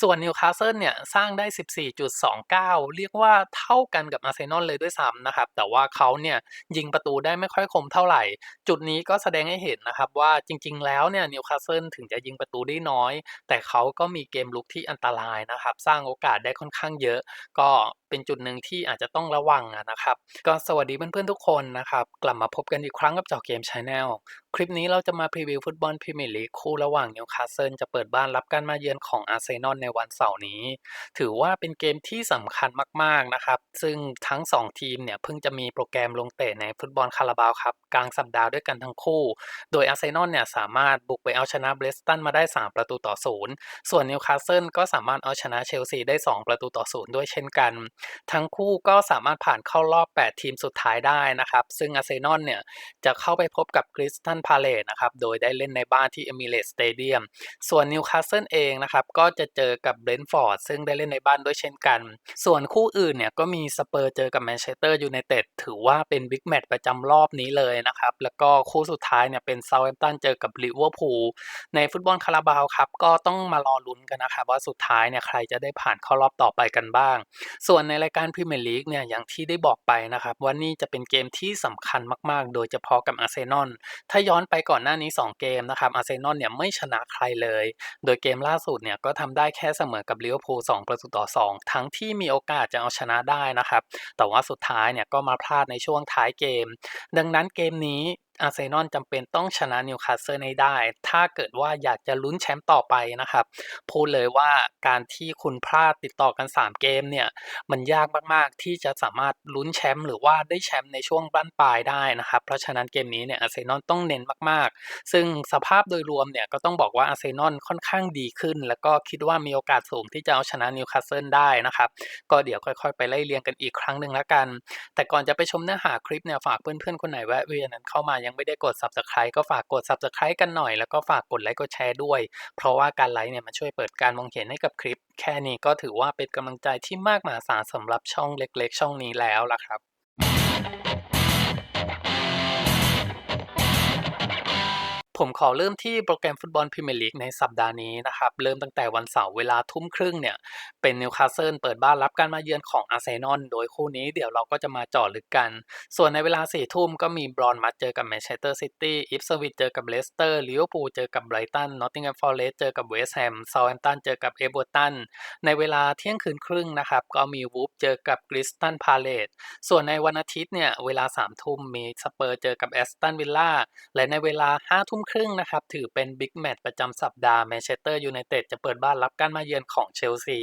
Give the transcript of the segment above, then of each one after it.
ส่วนนิวคาสเซิลเนี่ยสร้างได้ 14.29 เรียกว่าเท่ากันกับอาร์เซนอลเลยด้วยซ้ำนะครับ แต่ว่าเขาเนี่ยยิงประตูได้ไม่ค่อยคมเท่าไหร่ จุดนี้ก็แสดงให้เห็นนะครับว่าจริง ๆ แล้วเนี่ยนิวคาสเซิลถึงจะยิงประตูได้น้อย แต่เขาก็มีเกมลุกที่อันตรายนะครับ สร้างโอกาสได้ค่อนข้างเยอะ ก็เป็นจุดหนึ่งที่อาจจะต้องระวังนะครับ ก็สวัสดีเพื่อนๆทุกคนนะครับ กลับมาพบกันอีกครั้งกับเจาะเกมชาแนล คลิปนี้เราจะมาพรีวิวฟุตบอลพรีเมียร์ลีกคู่ระหว่างนิวคาสเซิลจะเปิดบ้านรับการมาเยือนของอาร์เซนอลในวันเสาร์นี้ ถือว่าเป็นเกมที่สำคัญมากๆนะครับ ซึ่งทั้ง 2 ทีมเนี่ยเพิ่งจะมีโปรแกรมลงเตะในฟุตบอลคาราบาวครับ กลางสัปดาห์ด้วยกันทั้งคู่ โดยอาร์เซนอลเนี่ยสามารถบุกไปเอาชนะเบรสตันมาได้ 3 ประตูต่อศูนย์ส่วนนิวคาสเซิลก็สามารถเอาชนะเชลซีได้ 2 ประตูต่อศูนย์ด้วยเช่นกัน ทั้งคู่ก็สามารถผ่านเข้ารอบ 8 ทีมสุดท้ายได้นะครับซึ่งอาร์เซนอลเนี่ยจะเข้าไปพบกับคริสตันพาเลตนะครับโดยได้เล่นในบ้านที่เอมิเรตสเตเดียมส่วนนิวคาสเซิลเองนะครับก็จะเจอกับเบรนท์ฟอร์ดซึ่งได้เล่นในบ้านด้วยเช่นกัน ส่วนคู่อื่นเนี่ยก็มีสเปอร์เจอกับแมนเชสเตอร์ยูไนเต็ดถือว่าเป็นบิ๊กแมตช์ประจำรอบนี้เลยนะครับแล้วก็คู่สุดท้ายเนี่ยเป็นเซาท์แฮมป์ตันเจอกับลิเวอร์พูลในฟุตบอลคาราบาวครับก็ต้องมารอลุ้นกันนะครับว่าสุดท้ายเนี่ยใครจะได้ผ่านเข้ารอบต่อไปกันบ้าง ส่วนในรายการพรีเมียร์ลีกเนี่ยอย่างที่ได้บอกไปนะครับว่านี่จะเป็นเกมที่สำคัญมากๆ โดยเฉพาะกับอาร์เซนอลถ้ายอนไปก่อนหน้านี้ 2 เกมนะครับอาร์เซนอลเนี่ยไม่ชนะใครเลย โดยเกมล่าสุดเนี่ยก็ทำได้แค่เสมอกับลิเวอร์พูล2ประตูต่อ 2 ทั้งที่มีโอกาสจะเอาชนะได้นะครับ แต่ว่าสุดท้ายเนี่ยก็มาพลาดในช่วงท้ายเกม ดังนั้นเกมนี้ อาร์เซนอลจำเป็นต้องชนะนิวคาสเซิลให้ได้ ถ้าเกิดว่าอยากจะลุ้นแชมป์ต่อไปนะครับ พูดเลยว่าการที่คุณพลาดติดต่อกัน 3 เกมเนี่ย มันยากมาก ๆ ที่จะสามารถลุ้นแชมป์หรือว่าได้แชมป์ในช่วงบั้นปลายได้นะครับ เพราะฉะนั้นเกมนี้เนี่ยอาร์เซนอลต้องเน้นมาก ๆ ซึ่งสภาพโดยรวมเนี่ยก็ต้องบอกว่าอาร์เซนอลค่อนข้างดีขึ้น แล้วก็คิดว่ามีโอกาสสูงที่จะเอาชนะนิวคาสเซิลได้นะครับ ก็เดี๋ยวค่อย ๆ ไปไล่เรียงกันอีกครั้งหนึ่งแล้วกัน แต่ก่อนจะไปชมเนื้อหาคลิปเนี่ยฝากเพื่อนๆคนไหนแวะเวียนนั้นเข้ามายังไม่ได้กด subscribe ก็ฝากกด subscribe กันหน่อย แล้วก็ฝากกดไลค์กดแชร์ด้วย เพราะว่าการไลค์เนี่ยมันช่วยเปิดการมองเห็นให้กับคลิป แค่นี้ก็ถือว่าเป็นกำลังใจที่มากมหาศาลสำหรับช่องเล็ก ๆ ช่องนี้แล้วล่ะครับ ผมขอเริ่มที่โปรแกรมฟุตบอลพรีเมียร์ลีกในสัปดาห์นี้นะครับ เริ่มตั้งแต่วันเสาร์เวลาทุ่มครึ่งเนี่ย เป็นนิวคาสเซิลเปิดบ้านรับการมาเยือนของอาร์เซนอลโดยคู่นี้เดี๋ยวเราก็จะมาเจาะลึกกัน ส่วนในเวลา4ี่ทุ่มก็มีบรอนมัดเจอกับแมนเชสเตอร์ซิตี้อิฟสวิตเจอกับเลสเตอร์ลิเวอร์พูลเจอกับไบรตันนอตติงแฮมฟอร์เรสเจอกับเวสต์แฮมเซาท์แฮมป์ตันเจอกับเอเวอร์ตันในเวลาเที่ยงคืนครึ่งนะครับก็มีวูฟเจอกับคริสตันพาเลตส่วนในวันอาทิตย์เนี่ยเวลา3ามทุ่มมีสเปอร์เจอกับแอสตันวิลล่าและในเวลา5้าทุ่มครึ่งนะครับ ถือเป็นบิ๊กแมตช์ประจำสัปดาห์แมนเชสเตอร์ยูไนเต็ดจะเปิดบ้านรับการมาเยือนของเชลซี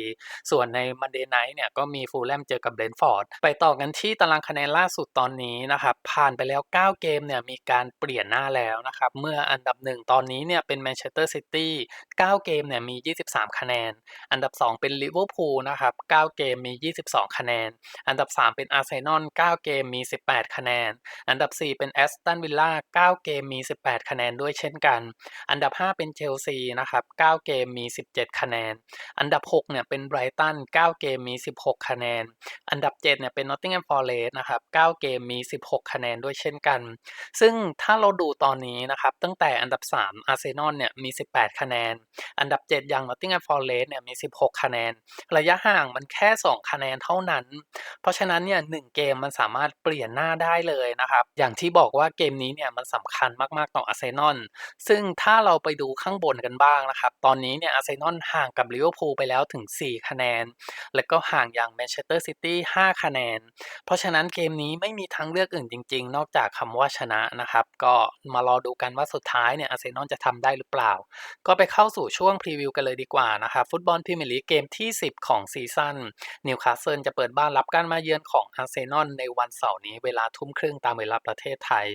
ส่วนในมันเดย์ไนท์เนี่ยก็มีฟูลแลมเจอกับเบรนฟอร์ด ไปต่อกันที่ตารางคะแนนล่าสุดตอนนี้นะครับ ผ่านไปแล้ว 9 เกมเนี่ยมีการเปลี่ยนหน้าแล้วนะครับ เมื่ออันดับ 1 ตอนนี้เนี่ยเป็นแมนเชสเตอร์ซิตี้ 9 เกมเนี่ยมี 23 คะแนน อันดับ 2 เป็นลิเวอร์พูลนะครับ 9 เกมมี 22 คะแนน อันดับ 3 เป็นอาร์เซนอล 9 เกมมี 18 คะแนน อันดับ 4 เป็นแอสตันวิลล่า 9 เกมมี 18 คะแนนด้วยเช่นกัน อันดับ 5 เป็นเชลซีนะครับ 9 เกมมี 17 คะแนน อันดับ 6 เนี่ยเป็นไบรตัน 9 เกมมี 16 คะแนน อันดับ 7 เนี่ยเป็นนอตติงแฮมฟอร์เรสต์นะครับ 9 เกมมี 16 คะแนนด้วยเช่นกัน ซึ่งถ้าเราดูตอนนี้นะครับ ตั้งแต่อันดับ 3 อาร์เซนอล เนี่ยมี 18 คะแนน อันดับ 7 อย่างนอตติงแฮมฟอร์เรสต์เนี่ยมี 16 คะแนน ระยะห่างมันแค่ 2 คะแนนเท่านั้น เพราะฉะนั้น เนี่ยหเกมมันสามารถเปลี่ยนหน้าได้เลยนะครับ อย่างที่บอกว่าเกมนี้เนี่ยมันสำคัญมากๆต่ออาร์เซนอลซึ่งถ้าเราไปดูข้างบนกันบ้างนะครับ ตอนนี้เนี่ยอาร์เซนอลห่างกับลิเวอร์พูลไปแล้วถึง 4 คะแนน แล้วก็ห่างอย่างแมนเชสเตอร์ซิตี้5คะแนน เพราะฉะนั้นเกมนี้ไม่มีทางเลือกอื่นจริง ๆ นอกจากคำว่าชนะนะครับ ก็มารอดูกันว่าสุดท้ายเนี่ยอาร์เซนอลจะทำได้หรือเปล่า ก็ไปเข้าสู่ช่วงพรีวิวกันเลยดีกว่านะครับฟุตบอลพรีเมียร์ลีกเกมที่ 10 ของซีซั่นนิวคาสเซิลจะเปิดบ้านรับการมาเยือนของอาร์เซนอลในวันเสาร์นี้เวลาทุ่มครึ่งตามเวลาประเทศไทย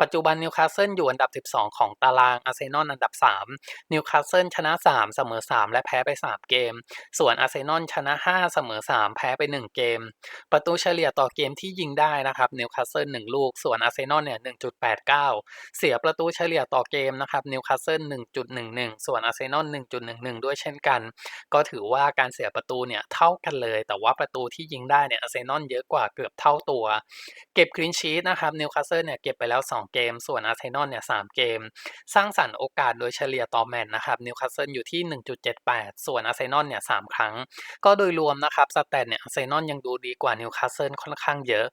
ปัจจุบันนิวคาสเซิลอยู่อันดับ 12 ของตารางอาร์เซนอลอันดับ 3 นิวคาสเซิลชนะ 3 เสมอ 3 และแพ้ไป 3 เกม ส่วนอาร์เซนอลชนะ 5 เสมอ 3 แพ้ไป 1 เกม ประตูเฉลี่ยต่อเกมที่ยิงได้นะครับนิวคาสเซิล1ลูก ส่วนอาร์เซนอลเนี่ย1.89 เสียประตูเฉลี่ยต่อเกมนะครับนิวคาสเซิล1.11 ส่วนอาร์เซนอล1.11 ด้วยเช่นกัน ก็ถือว่าการเสียประตูเนี่ยเท่ากันเลย แต่ว่าประตูที่ยิงได้เนี่ยอาร์เซนอลเยอะกว่าเกือบเท่าตัว เก็บคลีนชีตนะครับนิวคาสเซิลเนี่ยเก็บไปแล้ว 2 เกม ส่วนอาร์เซนอลเนี่ย3เกมสร้างสรรค์โอกาสโดยเฉลี่ยต่อแมตช์นะครับนิวคาสเซิลอยู่ที่ 1.78 ส่วนอาร์เซนอลเนี่ย3ครั้ง ก็โดยรวมนะครับสแตทเนี่ยอาร์เซนอลยังดูดีกว่านิวคาสเซิลค่อนข้างเยอะ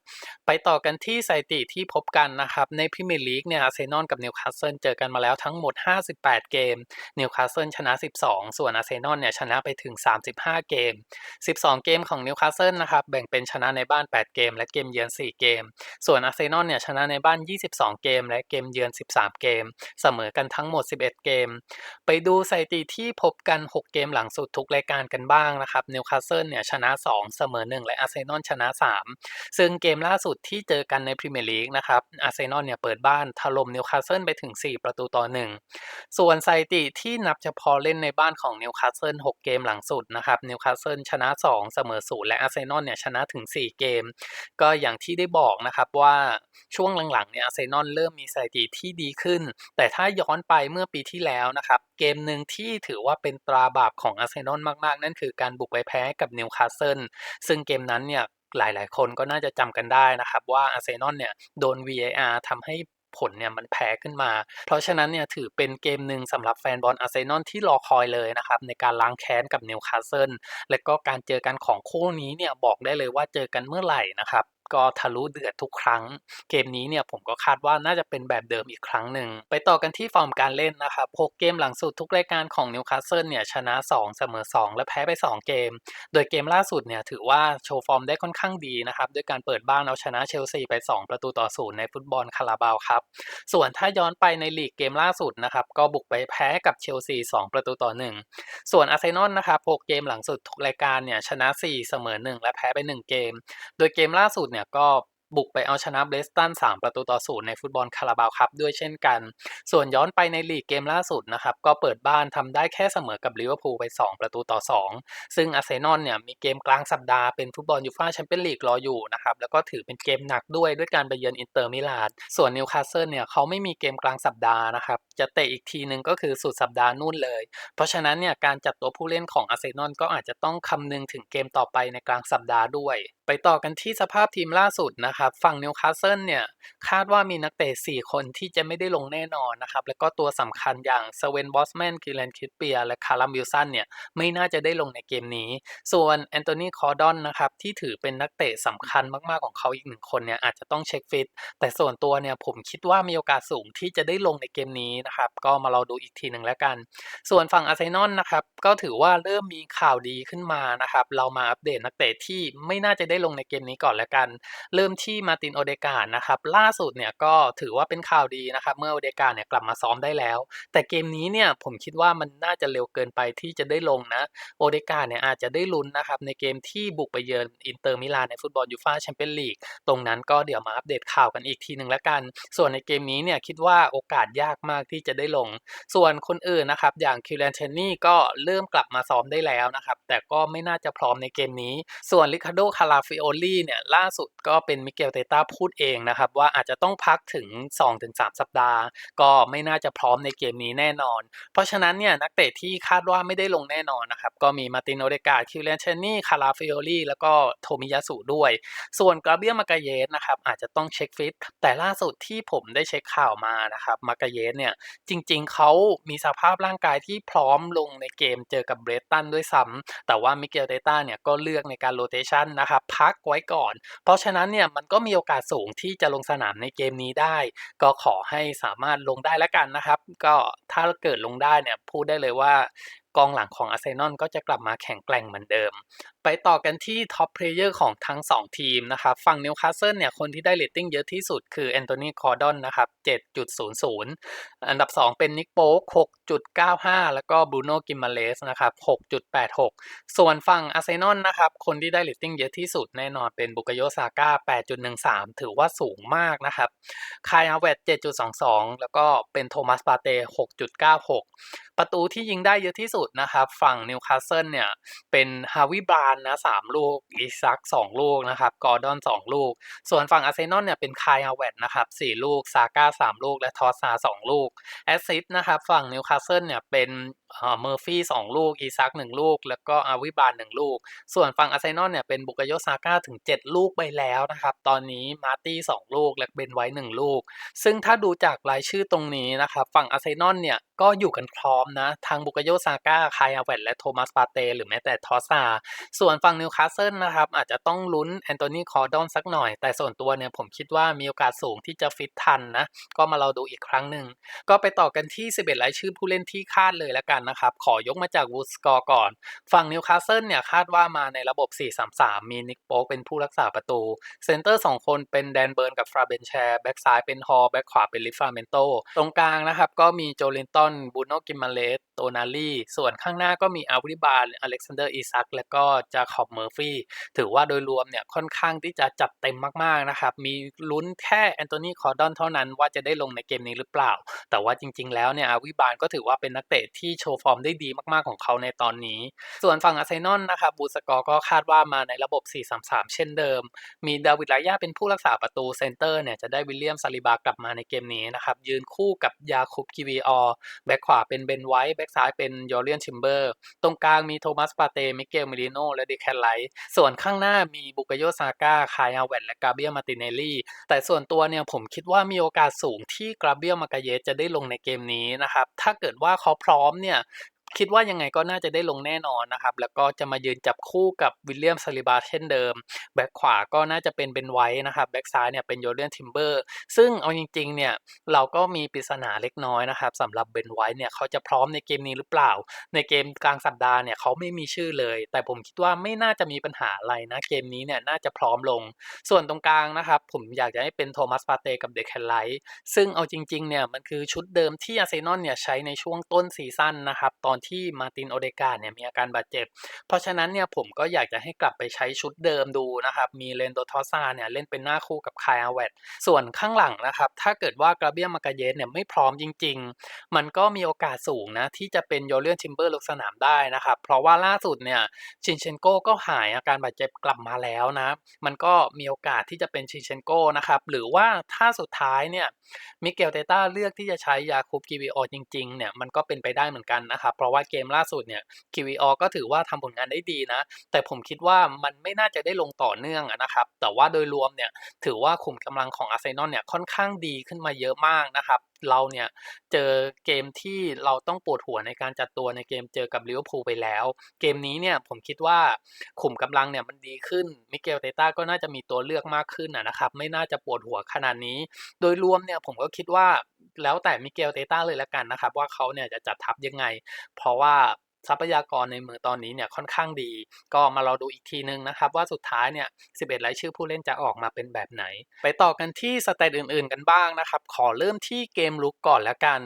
ไปต่อกันที่สถิติที่พบกันนะครับในพรีเมียร์ลีกเนี่ยอาร์เซนอลกับนิวคาสเซิลเจอกันมาแล้วทั้งหมด 58 เกมนิวคาสเซิลชนะ 12 ส่วนอาร์เซนอลเนี่ยชนะไปถึง 35 เกม 12 เกมของนิวคาสเซิลนะครับแบ่งเป็นชนะในบ้าน 8 เกม และเกมเยือน 4 เกม ส่วนอาร์เซนอลเนี่ยชนะในบ้าน 22 เกม และเกมเยือน 13 เกมเสมอกันทั้งหมด 11 เกม ไปดูสถิติที่พบกัน 6 เกมหลังสุดทุกรายการกันบ้างนะครับนิวคาสเซิลเนี่ยชนะ 2 เสมอ 1 และอาร์เซนอลชนะ 3 ซึ่งเกมล่าสุดที่เจอกันในพรีเมียร์ลีกนะครับอาร์เซนอลเนี่ยเปิดบ้านถล่มนิวคาสเซิลไปถึง 4 ประตูต่อ 1 ส่วนสถิติที่นับเฉพาะเล่นในบ้านของนิวคาสเซิล6 เกมหลังสุดนะครับนิวคาสเซิลชนะ 2 เสมอ 0 และอาร์เซนอลเนี่ยชนะถึง 4 เกม ก็อย่างที่ได้บอกนะครับว่าช่วงหลังๆเนี่ยอาร์เซนอลเริ่มมีสถิติที่ดีขึ้น แต่แต่ถ้าย้อนไปเมื่อปีที่แล้วนะครับ เกมหนึ่งที่ถือว่าเป็นตราบาปของอาร์เซนอลมากๆ นั่นคือการบุกไปแพ้กับนิวคาสเซิลซึ่งเกมนั้นเนี่ยหลายๆ คนก็น่าจะจำกันได้นะครับ ว่าอาร์เซนอลเนี่ยโดน VAR ทำให้ผลเนี่ยมันแพ้ขึ้นมา เพราะฉะนั้นเนี่ยถือเป็นเกมหนึ่งสำหรับแฟนบอลอาร์เซนอลที่รอคอยเลยนะครับ ในการล้างแค้นกับนิวคาสเซิลและก็การเจอกันของคู่นี้เนี่ยบอกได้เลยว่าเจอกันเมื่อไหร่นะครับ ก็ทะลุเดือดทุกครั้ง เกมนี้เนี่ยผมก็คาดว่าน่าจะเป็นแบบเดิมอีกครั้งหนึ่ง ไปต่อกันที่ฟอร์มการเล่นนะครับ6เกมหลังสุดทุกรายการของนิวคาสเซิลเนี่ยชนะ 2 เสมอ 2 และแพ้ไป 2 เกม โดยเกมล่าสุดเนี่ยถือว่าโชว์ฟอร์มได้ค่อนข้างดีนะครับด้วยการเปิดบ้านเอาชนะเชลซีไป 2 ประตูต่อศูนย์ในฟุตบอลคาราบาวครับ ส่วนถ้าย้อนไปในลีกเกมล่าสุดนะครับก็บุกไปแพ้กับเชลซี 2 ประตูต่อ 1 ส่วนอาร์เซนอลนะครับ6เกมหลังสุดทุกรายการเนี่ยชนะ 4 เสมอ 1 และแพ้ไป 1 เกม โดยเกมล่าสุดเนี่ยก็บุกไปเอาชนะเบสตัน 3 ประตูต่อศูนย์ในฟุตบอลคาราบาวครับด้วยเช่นกัน ส่วนย้อนไปในลีกเกมล่าสุดนะครับ ก็เปิดบ้านทำได้แค่เสมอกับลิเวอร์พูลไป 2 ประตูต่อ 2 ซึ่งอาร์เซนอลเนี่ยมีเกมกลางสัปดาห์เป็นฟุตบอลยูฟ่าแชมเปี้ยนลีกรออยู่นะครับ แล้วก็ถือเป็นเกมหนักด้วยด้วยการไปเยือนอินเตอร์มิลานส่วนนิวคาสเซิลเนี่ยเขาไม่มีเกมกลางสัปดาห์นะครับ จะเตะอีกทีหนึ่งก็คือสุดสัปดาห์นู่นเลย เพราะฉะนั้นเนี่ยการจัดตัวผู้เล่นของอาร์เซนอลก็อาจจะต้องคำนึงถึงเกมต่อไปในกลางสัปดาห์ด้วย ไปต่อกันที่สภาพทีมล่าสุดนะครับ ฝั่งนิวคาสเซิลเนี่ย คาดว่ามีนักเตะ 4 คนที่จะไม่ได้ลงแน่นอนนะครับ แล้วก็ตัวสำคัญอย่างสเวนบอสแมนกิเลนคิดเปีย และคารัมวิลสันเนี่ย ไม่น่าจะได้ลงในเกมนี้ ส่วนแอนโทนีคอร์ดอนนะครับ ที่ถือเป็นนักเตะสำคัญมากๆของเขาอีกหนึ่งคนเนี่ย อาจจะต้องเช็คฟิต แต่ส่วนตัวเนี่ยผมคิดว่ามีโอกาสสูงที่จะได้ลงในเกมนี้นะครับ ก็มารอดูอีกทีหนึ่งแล้วกัน ส่วนฝั่งอาร์เซนอลนะครับ ก็ถือว่าเริ่มมีข่าวดีขึ้นมานะครับ เรามาอัปเดตนักเตะที่ไม่น่าจะได้ลงในเกมนี้ก่อนแล้วกัน เริ่มที่มาตินโอเดกาดนะครับล่าสุดเนี่ยก็ถือว่าเป็นข่าวดีนะครับเมื่อโอเดกาเนี่ยกลับมาซ้อมได้แล้ว แต่เกมนี้เนี่ยผมคิดว่ามันน่าจะเร็วเกินไปที่จะได้ลงนะโอเดกาเนี่ยอาจจะได้ลุ้นนะครับในเกมที่บุกไปเยือนอินเตอร์มิลานในฟุตบอลยูฟ่าแชมเปี้ยนลีกตรงนั้นก็เดี๋ยวมาอัปเดตข่าวกันอีกทีหนึ่งแล้วกัน ส่วนในเกมนี้เนี่ยคิดว่าโอกาสยากมากที่จะได้ลง ส่วนคนอื่นนะครับอย่างคิวเลนเชนนี่ก็เริ่มกลับมาซ้อมได้แล้วนะครับแต่ก็ไม่น่าจะพร้อมในเกมนี้ ส่วนลิคาโดคาราฟิโอลี่เนี่ยล่าสุดก็เป็นมิเกลเตต้าพูดเองนะครับ ว่าอาจจะต้องพักถึง 2-3 สัปดาห์ ก็ไม่น่าจะพร้อมในเกมนี้แน่นอน เพราะฉะนั้นเนี่ยนักเตะที่คาดว่าไม่ได้ลงแน่นอนนะครับ ก็มีมาตินโอเดกาคิวเลนเชนนี่คาราฟิโอลี่แล้วก็โทมิยาสุด้วย ส่วนกราเบียมากาเยสนะครับอาจจะต้องเช็คฟิตแต่ล่าสุดที่ผมได้เช็คข่าวมานะครับมากาเยสเนี่ยจริง ๆเขามีสภาพร่างกายที่พร้อมลงในเกมเจอกับเบรตันด้วยซ้ำแต่ว่ามิเกลเตต้าเนี่ยก็เลือกในการโรเตชันนะครับพักไว้ก่อน เพราะฉะนั้นเนี่ยมันก็มีโอกาสสูงที่จะลงสนามในเกมนี้ได้ ก็ขอให้สามารถลงได้แล้วกันนะครับ ก็ถ้าเกิดลงได้เนี่ยพูดได้เลยว่า กองหลังของอาร์เซนอลก็จะกลับมาแข็งแกร่งเหมือนเดิม ไปต่อกันที่ท็อปเพลเยอร์ของทั้ง 2 ทีมนะครับฝั่งนิวคาสเซิลเนี่ยคนที่ได้เรตติ้งเยอะที่สุดคือแอนโทนีคอร์ดอนนะครับ 7.00 อันดับ 2 เป็นนิกโป๊ก6.95 แล้วก็บรูโน่กิมมาเลสนะครับ 6.86 ส่วนฝั่งอาร์เซนอลนะครับคนที่ได้เรตติ้งเยอะที่สุดแน่นอนเป็นบุกโยซาก้า 8.13 ถือว่าสูงมากนะครับคายอาเวต7.22 แล้วก็เป็นโทมัสปาเต้6.96 ประตูที่ยิงได้เยอะที่สุดนะครับฝั่งนิวคาสเซิลเนี่ยเป็นฮาวิบรานนะสามลูกอิซักสองลูกนะครับกอร์ดอนสองลูก ส่วนฝั่งอาร์เซนอลเนี่ยเป็นคายฮาเวตนะครับสี่ลูกซาก้าสามลูกและทอสซาสองลูกแอสซิสต์นะครับฝั่งนิวคาสเซิลเนี่ยเป็นเมอร์ฟี่สองลูก อีซักหนึ่งลูก แล้วก็อาวิบาลหนึ่งลูก ส่วนฝั่งอาร์เซนอลเนี่ยเป็นบุกโยซาก้าถึง 7 ลูกไปแล้วนะครับ ตอนนี้มาร์ตี้2ลูก และเบนไว้1ลูก ซึ่งถ้าดูจากรายชื่อตรงนี้นะครับฝั่งอาร์เซนอลเนี่ยก็อยู่กันพร้อมนะ ทางบุกโยซาก้าคายอาเวตและโทมัสปาเต หรือแม้แต่ทอซา ส่วนฝั่งนิวคาสเซิลนะครับ อาจจะต้องลุ้นแอนโทนีคอร์ดอนสักหน่อย แต่ส่วนตัวเนี่ยผมคิดว่ามีโอกาสสูงที่จะฟิตทันนะ ก็มาเราดูอีกครั้งหนึ่ง ก็ไปต่อกันที่ 11 รายชื่อผู้เล่นที่คาดเลยแล้วกันนะครับ ขอยกมาจากวูดสกอร์ก่อน ฝั่งนิวคาสเซิลเนี่ยคาดว่ามาในระบบ 4-3-3 มีนิกโป๊กเป็นผู้รักษาประตู เซนเตอร์ 2 คนเป็นแดนเบิร์นกับฟราเบนแชร์แบ็กซ้ายเป็นฮอลแบ็กขวาเป็นลิฟาเมนโตตรงกลางนะครับ ก็มีโจลินตันบูโนกิมาเลสโตนาลีส่วนข้างหน้าก็มีอาวิบาลอเล็กซานเดอร์อีซักและก็จาคอบเมอร์ฟี่ถือว่าโดยรวมเนี่ยค่อนข้างที่จะจัดเต็มมากๆนะครับมีลุ้นแค่แอนโทนีคอร์ดอนเท่านั้นว่าจะได้ลงในเกมนี้หรือเปล่า แต่ว่าจริง ๆ แล้วเนี่ยอาวิบาลก็ถือว่าเป็นนักเตะที่โชว์ฟอร์มได้ดีมากๆของเขาในตอนนี้ ส่วนฝั่งอาร์เซนอลนะครับบูสกอร์ก็คาดว่ามาในระบบ 4-3-3 เช่นเดิม มีดาวิดลายาเป็นผู้รักษาประตูเซนเตอร์เนี่ยจะได้วิลเลียมซาลิบากลับมาในเกมนี้นะครับยืนคู่กับยาคุบกิวีออแบ็คขวาเป็นเบนไวท์แบ็คซ้ายเป็นยอร์เลียนชิมเบอร์ ตรงกลางมีโทมัสปาเตมิเกลมิลิโนและเดแคนไลท์ส่วนข้างหน้ามีบุกโยซาก้าคายาเวตและกาเบียมาติเนลลี่ แต่ส่วนตัวเนี่ยผมคิดว่ามีโอกาสสูงที่กราเบียมากาเยสจะได้ลงในเกมนี้นะครับถ้าเกิดว่าเขาพร้อมเนี่ย yeah. คิดว่ายังไงก็น่าจะได้ลงแน่นอนนะครับ แล้วก็จะมายืนจับคู่กับวิลเลียมซาลิบาเช่นเดิม แบ็คขวาก็น่าจะเป็นเบนไวท์นะครับ แบ็คซ้ายเนี่ยเป็นโยเลียนทิมเบอร์ ซึ่งเอาจริงๆเนี่ยเราก็มีปริศนาเล็กน้อยนะครับสำหรับเบนไวท์เนี่ยเขาจะพร้อมในเกมนี้หรือเปล่า ในเกมกลางสัปดาห์เนี่ยเขาไม่มีชื่อเลย แต่ผมคิดว่าไม่น่าจะมีปัญหาอะไรนะ เกมนี้เนี่ยน่าจะพร้อมลง ส่วนตรงกลางนะครับ ผมอยากจะให้เป็นโทมัสปาเตกับเดคแคนไลท์ซึ่งเอาจริงๆเนี่ยมันคือชุดเดิมที่อาร์เซนอลเนี่ยใช้ในช่วงต้นซีซั่นนะครับตอนที่มาตินโอเดกาเนี่ยมีอาการบาดเจ็บ เพราะฉะนั้นเนี่ยผมก็อยากจะให้กลับไปใช้ชุดเดิมดูนะครับ มีเลนโดทอซาเนี่ยเล่นเป็นหน้าคู่กับคายอาเวตส่วนข้างหลังนะครับ ถ้าเกิดว่ากราเบียมากาเยสเนี่ยไม่พร้อมจริง ๆ มันก็มีโอกาสสูงนะที่จะเป็นโยเลียนชิมเบอร์ลงสนามได้นะครับ เพราะว่าล่าสุดเนี่ยชินเชนโกก็หายอาการบาดเจ็บกลับมาแล้วนะ มันก็มีโอกาสที่จะเป็นชินเชนโกนะครับ หรือว่าถ้าสุดท้ายเนี่ยมิเกลเตต้าเลือกที่จะใช้ยาคูบกีวีโอจริงๆเนี่ยมันก็เป็นไปได้เหมือนกันนะครับเพราะว่าเกมล่าสุดเนี่ยคิวีโอก็ถือว่าทำผลงานได้ดีนะ แต่ผมคิดว่ามันไม่น่าจะได้ลงต่อเนื่องนะครับ แต่ว่าโดยรวมเนี่ยถือว่าขุมกำลังของอาร์เซนอลเนี่ยค่อนข้างดีขึ้นมาเยอะมากนะครับ เราเนี่ยเจอเกมที่เราต้องปวดหัวในการจัดตัวในเกมเจอกับลิเวอร์พูลไปแล้ว เกมนี้เนี่ยผมคิดว่าขุมกำลังเนี่ยมันดีขึ้นมิเกลเตต้าก็น่าจะมีตัวเลือกมากขึ้นนะครับ ไม่น่าจะปวดหัวขนาดนี้ โดยรวมเนี่ยผมก็คิดว่าแล้วแต่มิเกลเตต้าเลยละกันนะครับ ว่าเขาเนี่ยจะจัดทัพยังไง เพราะว่า ทรัพยากรในมือตอนนี้เนี่ยค่อนข้างดี ก็มาเราดูอีกทีนึงนะครับ ว่าสุดท้ายเนี่ย 11 รายชื่อผู้เล่นจะออกมาเป็นแบบไหน ไปต่อกันที่สเตตอื่นๆกันบ้างนะครับ ขอเริ่มที่เกมลุกก่อนแล้วกัน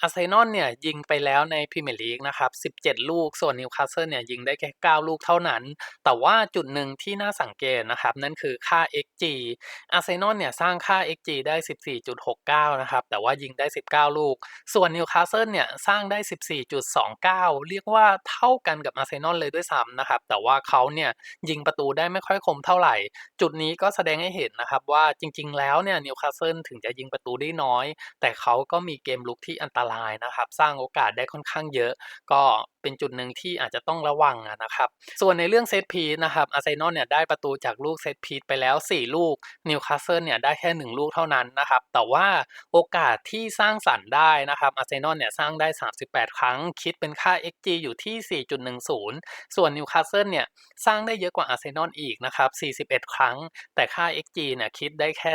อาร์เซนอลเนี่ยยิงไปแล้วในพรีเมียร์ลีกนะครับ 17 ลูก ส่วนนิวคาสเซิลเนี่ยยิงได้แค่ 9 ลูกเท่านั้น แต่ว่าจุดหนึ่งที่น่าสังเกตนะครับ นั่นคือค่า XG อาร์เซนอลเนี่ยสร้างค่า XG ได้ 14.69 นะครับ แต่ว่ายิงได้ 19 ลูก ส่วนนิวคาสเซิลเนี่ยสร้างได้ 14.29 เรียกว่า่าเท่ากันกับอาร์เซนอลเลยด้วยซ้ำนะครับ แต่ว่าเขาเนี่ยยิงประตูได้ไม่ค่อยคมเท่าไหร่ จุดนี้ก็แสดงให้เห็นนะครับว่าจริง ๆ แล้วเนี่ยนิวคาสเซิลถึงจะยิงประตูได้น้อย แต่เขาก็มีเกมลุกที่อันตรายนะครับ สร้างโอกาสได้ค่อนข้างเยอะ ก็ เป็นจุดหนึ่งที่อาจจะต้องระวังนะครับ ส่วนในเรื่องเซตพีนะครับอาร์เซนอลเนี่ยได้ประตูจากลูกเซตพีไปแล้ว 4 ลูกนิวคาสเซิลเนี่ยได้แค่ 1 ลูกเท่านั้นนะครับ แต่ว่าโอกาสที่สร้างสรรค์ได้นะครับอาร์เซนอลเนี่ยสร้างได้ 38 ครั้ง คิดเป็นค่า XG อยู่ที่ 4.10 ส่วนนิวคาสเซิลเนี่ยสร้างได้เยอะกว่าอาร์เซนอลอีกนะครับ 41 ครั้ง แต่ค่า XG เนี่ยคิดได้แค่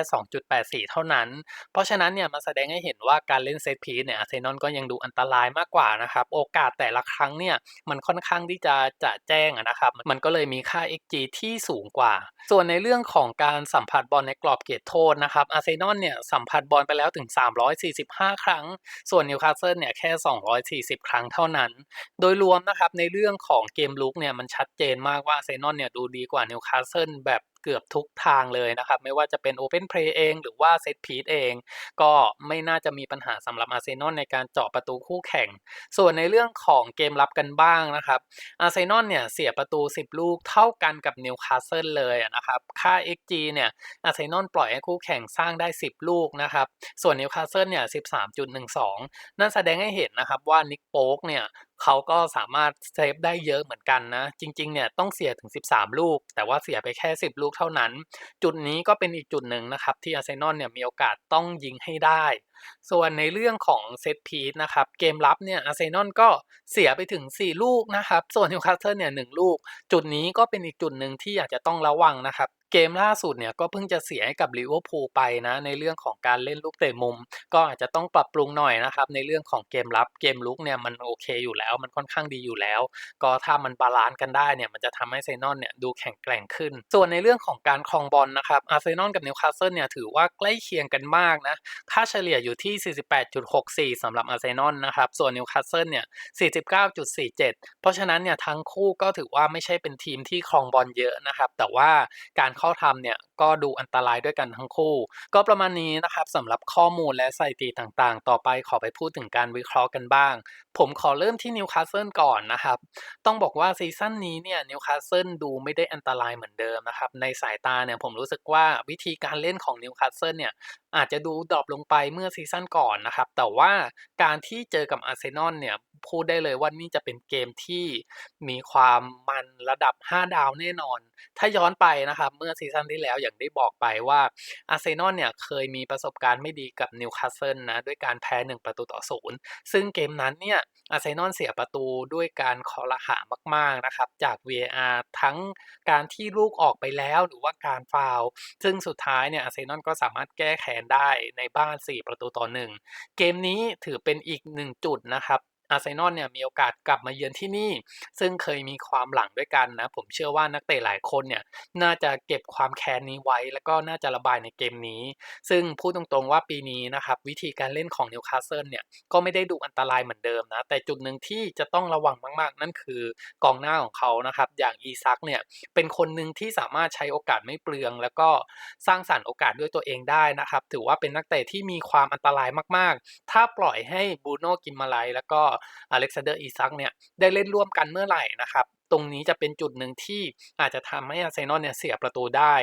2.84 เท่านั้น เพราะฉะนั้นเนี่ยมาแสดงให้เห็นว่าการเล่นเซตพีเนี่ยอาร์เซนอลก็ยังดูอันตรายมากกว่านะครับโอกาสแต่ละครั้งเนี่ยมันค่อนข้างที่จะจะแจ้งนะครับ มันก็เลยมีค่า XG ที่สูงกว่า ส่วนในเรื่องของการสัมผัสบอลในกรอบเขตโทษนะครับอาร์เซนอลเนี่ยสัมผัสบอลไปแล้วถึง 345 ครั้ง ส่วนนิวคาสเซิลเนี่ยแค่ 240 ครั้งเท่านั้น โดยรวมนะครับในเรื่องของเกมลุกเนี่ยมันชัดเจนมากว่าอาร์เซนอลเนี่ยดูดีกว่านิวคาสเซิลแบบ เกือบทุกทางเลยนะครับ ไม่ว่าจะเป็น Open Play เอง หรือว่าเซตพีซเอง ก็ไม่น่าจะมีปัญหาสำหรับอาร์เซนอลในการเจาะประตูคู่แข่ง ส่วนในเรื่องของเกมรับกันบ้างนะครับอาร์เซนอลเนี่ยเสียประตู 10 ลูกเท่ากันกับนิวคาสเซิลเลยนะครับค่า XG เนี่ยอาร์เซนอลปล่อยให้คู่แข่งสร้างได้ 10 ลูกนะครับส่วนนิวคาสเซิลเนี่ย13.12 นั่นแสดงให้เห็นนะครับว่านิกโป๊กเนี่ย เขาก็สามารถเซฟได้เยอะเหมือนกันนะ จริงๆเนี่ยต้องเสียถึง 13 ลูก แต่ว่าเสียไปแค่ 10 ลูกเท่านั้น จุดนี้ก็เป็นอีกจุดหนึ่งนะครับที่อาร์เซนอลเนี่ยมีโอกาสต้องยิงให้ได้ ส่วนในเรื่องของเซตพีซนะครับ เกมรับเนี่ยอาร์เซนอลก็เสียไปถึง 4 ลูกนะครับ ส่วนนิวคาสเซิลเนี่ยหลูก จุดนี้ก็เป็นอีกจุดหนึ่งที่อากจะต้องระวังนะครับเกมล่าสุดเนี่ยก็เพิ่งจะเสียให้กับลิเวอร์พูลไปนะในเรื่องของการเล่นลูกเตะมุม ก็อาจจะต้องปรับปรุงหน่อยนะครับในเรื่องของเกมรับเกมลุกเนี่ยมันโอเคอยู่แล้ว มันค่อนข้างดีอยู่แล้ว ก็ถ้ามันบาลานซ์กันได้เนี่ยมันจะทำให้เซนอนเนี่ยดูแข็งแกร่งขึ้น ส่วนในเรื่องของการครองบอลนะครับอาร์เซนอลกับนิวคาสเซิลเนี่ยถือว่าใกล้เคียงกันมากนะค่าเฉลี่ยอยู่ที่ 48.64สำหรับอาร์เซนอลนะครับ ส่วนนิวคาสเซิลเนี่ย 49.47 เพราะฉะนั้นเนี่ยทั้งคู่ก็ถือว่าไม่ใช่เป็นทีมที่ครองบอลเยอะนะครับ แต่ว่าการเข้าทำเนี่ยก็ดูอันตรายด้วยกันทั้งคู่ ก็ประมาณนี้นะครับสำหรับข้อมูลและสถิติต่างๆ ต่อไปขอไปพูดถึงการวิเคราะห์กันบ้าง ผมขอเริ่มที่นิวคาสเซิลก่อนนะครับ ต้องบอกว่าซีซั่นนี้เนี่ยนิวคาสเซิลดูไม่ได้อันตรายเหมือนเดิมนะครับ ในสายตาเนี่ยผมรู้สึกว่าวิธีการเล่นของนิวคาสเซิลเนี่ยอาจจะดูดรอปลงไปเมื่อซีซั่นก่อนนะครับ แต่ว่าการที่เจอกับอาร์เซนอลเนี่ยพูดได้เลยว่านี่จะเป็นเกมที่มีความมันระดับ 5 ดาวแน่นอน ถ้าย้อนไปนะครับ เมื่อซีซั่นที่แล้วอย่างได้บอกไปว่าอาร์เซนอลเนี่ยเคยมีประสบการณ์ไม่ดีกับนิวคาสเซิลนะ ด้วยการแพ้ 1 ประตูต่อศูนย์ซึ่งเกมนั้นเนี่ยอาร์เซนอลเสียประตูด้วยการคอรหามาก ๆนะครับ จาก VAR ทั้งการที่ลูกออกไปแล้วหรือว่าการฟาวซึ่งสุดท้ายเนี่ยอาร์เซนอลก็สามารถแก้แค้นได้ในบ้าน 4 ประตูต่อ1เกมนี้ถือเป็นอีกหนึ่งจุดนะครับ อาร์เซนอลเนี่ยมีโอกาสกลับมาเยือนที่นี่ ซึ่งเคยมีความหลังด้วยกันนะ ผมเชื่อว่านักเตะหลายคนเนี่ยน่าจะเก็บความแค้นนี้ไว้ แล้วก็น่าจะระบายในเกมนี้ ซึ่งพูดตรงๆว่าปีนี้นะครับวิธีการเล่นของนิวคาสเซิลเนี่ยก็ไม่ได้ดูอันตรายเหมือนเดิมนะ แต่จุดหนึ่งที่จะต้องระวังมากๆ นั่นคือกองหน้าของเขานะครับอย่างอีซักเนี่ยเป็นคนหนึ่งที่สามารถใช้โอกาสไม่เปลือง แล้วก็สร้างสรรค์โอกาสด้วยตัวเองได้นะครับถือว่าเป็นนักเตะที่มีความอันตรายมากๆ ถ้าปล่อยให้บูโน่กิมมาไลแล้วก็อเล็กซานเดอร์อีซักเนี่ยได้เล่นร่วมกันเมื่อไหร่นะครับตรงนี้จะเป็นจุดหนึ่งที่อาจจะทำให้อาร์เซนอลเนี่ยเสียประตูได้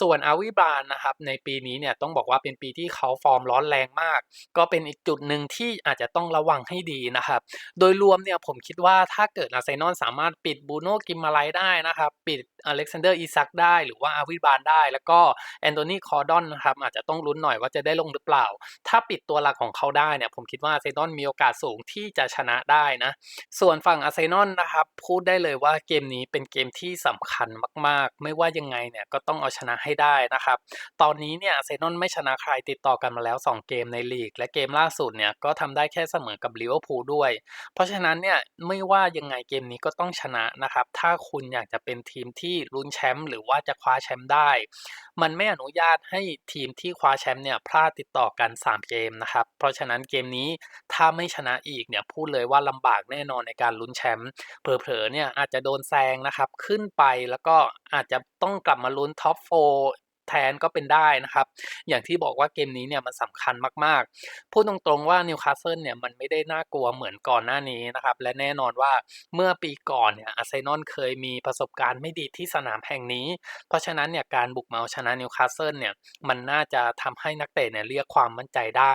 ส่วนอาวิบานนะครับในปีนี้เนี่ยต้องบอกว่าเป็นปีที่เขาฟอร์มร้อนแรงมาก ก็เป็นอีกจุดหนึ่งที่อาจจะต้องระวังให้ดีนะครับ โดยรวมเนี่ยผมคิดว่าถ้าเกิดอาร์เซนอลสามารถปิดบูโน่กิมมาไลได้นะครับ ปิดอเล็กซานเดอร์อีซักได้หรือว่าอาวิบานได้ แล้วก็แอนโทนีคอร์ดอนนะครับอาจจะต้องลุ้นหน่อยว่าจะได้ลงหรือเปล่า ถ้าปิดตัวหลักของเขาได้เนี่ยผมคิดว่าอาร์เซนอลมีโอกาสสูงที่จะชนะได้นะส่วนฝั่งอาร์เซนอลนะครับพูดได้เลยว่า่าเกมนี้เป็นเกมที่สำคัญมาก ๆ ไม่ว่ายังไงเนี่ยก็ต้องเอาชนะให้ได้นะครับ ตอนนี้เนี่ยเซนอลไม่ชนะใครติดต่อกันมาแล้ว 2 เกมในลีก และเกมล่าสุดเนี่ยก็ทำได้แค่เสมอกับลิเวอร์พูลด้วย เพราะฉะนั้นเนี่ยไม่ว่ายังไงเกมนี้ก็ต้องชนะนะครับ ถ้าคุณอยากจะเป็นทีมที่ลุ้นแชมป์หรือว่าจะคว้าแชมป์ได้ มันไม่อนุญาตให้ทีมที่คว้าแชมป์เนี่ยพลาดติดต่อกัน 3 เกมนะครับ เพราะฉะนั้นเกมนี้ถ้าไม่ชนะอีกเนี่ยพูดเลยว่าลำบากแน่นอนในการลุ้นแชมป์เผลอๆเนี่ยอาจจะโดนแซงนะครับ ขึ้นไปแล้วก็อาจจะต้องกลับมาลุ้นท็อปโฟ แทนก็เป็นได้นะครับ อย่างที่บอกว่าเกมนี้เนี่ยมันสำคัญมากๆ พูดตรงๆว่านิวคาสเซิลเนี่ยมันไม่ได้น่ากลัวเหมือนก่อนหน้านี้นะครับ และแน่นอนว่าเมื่อปีก่อนเนี่ยอาร์เซนอลเคยมีประสบการณ์ไม่ดีที่สนามแห่งนี้ เพราะฉะนั้นเนี่ยการบุกมาเอาชนะนิวคาสเซิลเนี่ยมันน่าจะทำให้นักเตะเนี่ยเรียกความมั่นใจได้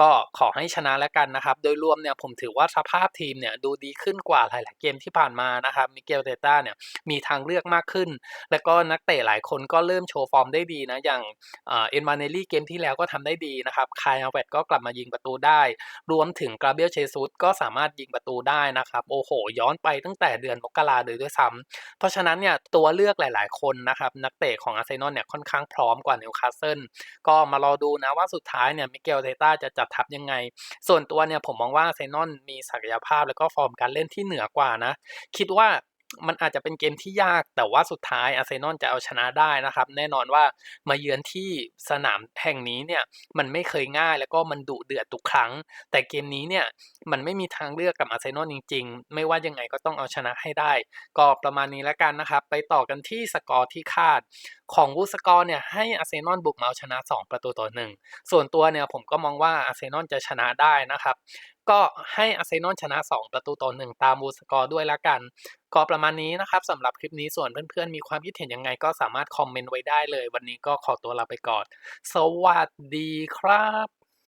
ก็ขอให้ชนะแล้วกันนะครับ โดยรวมเนี่ยผมถือว่าสภาพทีมเนี่ยดูดีขึ้นกว่าหลายๆเกมที่ผ่านมานะครับมิเกลเตต้าเนี่ยมีทางเลือกมากขึ้น แล้วก็นักเตะหลายคนก็เริ่มโชว์ฟอร์มได้ดีนะ อย่างเอ็นมาเนลี่เกมที่แล้วก็ทำได้ดีนะครับคายอาเวตก็กลับมายิงประตูได้ รวมถึงกราเบียลเชซุสก็สามารถยิงประตูได้นะครับ โอ้โห ย้อนไปตั้งแต่เดือนมกราเลยด้วยซ้ำเพราะฉะนั้นเนี่ยตัวเลือกหลาย ๆ คนนะครับนักเตะของอาร์เซนอลเนี่ยค่อนข้างพร้อมกว่านิวคาสเซิลก็มารอดูนะว่าสุดท้ายเนี่ยมิเกลเทต้าจะจัดทัพยังไง ส่วนตัวเนี่ยผมมองว่าอาร์เซนอลมีศักยภาพแล้วก็ฟอร์มการเล่นที่เหนือกว่านะ คิดว่า มันอาจจะเป็นเกมที่ยากแต่ว่าสุดท้ายอาร์เซนอลจะเอาชนะได้นะครับ แน่นอนว่ามาเยือนที่สนามแห่งนี้เนี่ยมันไม่เคยง่ายแล้วก็มันดุเดือดทุกครั้ง แต่เกมนี้เนี่ยมันไม่มีทางเลือกกับอาร์เซนอลจริง ๆ ไม่ว่ายังไงก็ต้องเอาชนะให้ได้ ก็ประมาณนี้แล้วกันนะครับ ไปต่อกันที่สกอร์ที่คาดของวูสกอร์เนี่ยให้อาร์เซนอลบุกมาเอาชนะ 2 ประตูต่อหนึ่งส่วนตัวเนี่ยผมก็มองว่าอาร์เซนอลจะชนะได้นะครับ ก็ให้อาร์เซนอลชนะ 2 ประตูต่อ1ตามบูสกอร์ด้วยละกัน ก็ประมาณนี้นะครับสำหรับคลิปนี้ส่วนเพื่อนๆ มีความคิดเห็นยังไงก็สามารถคอมเมนต์ไว้ได้เลย วันนี้ก็ขอตัวลาไปก่อน สวัสดีครับ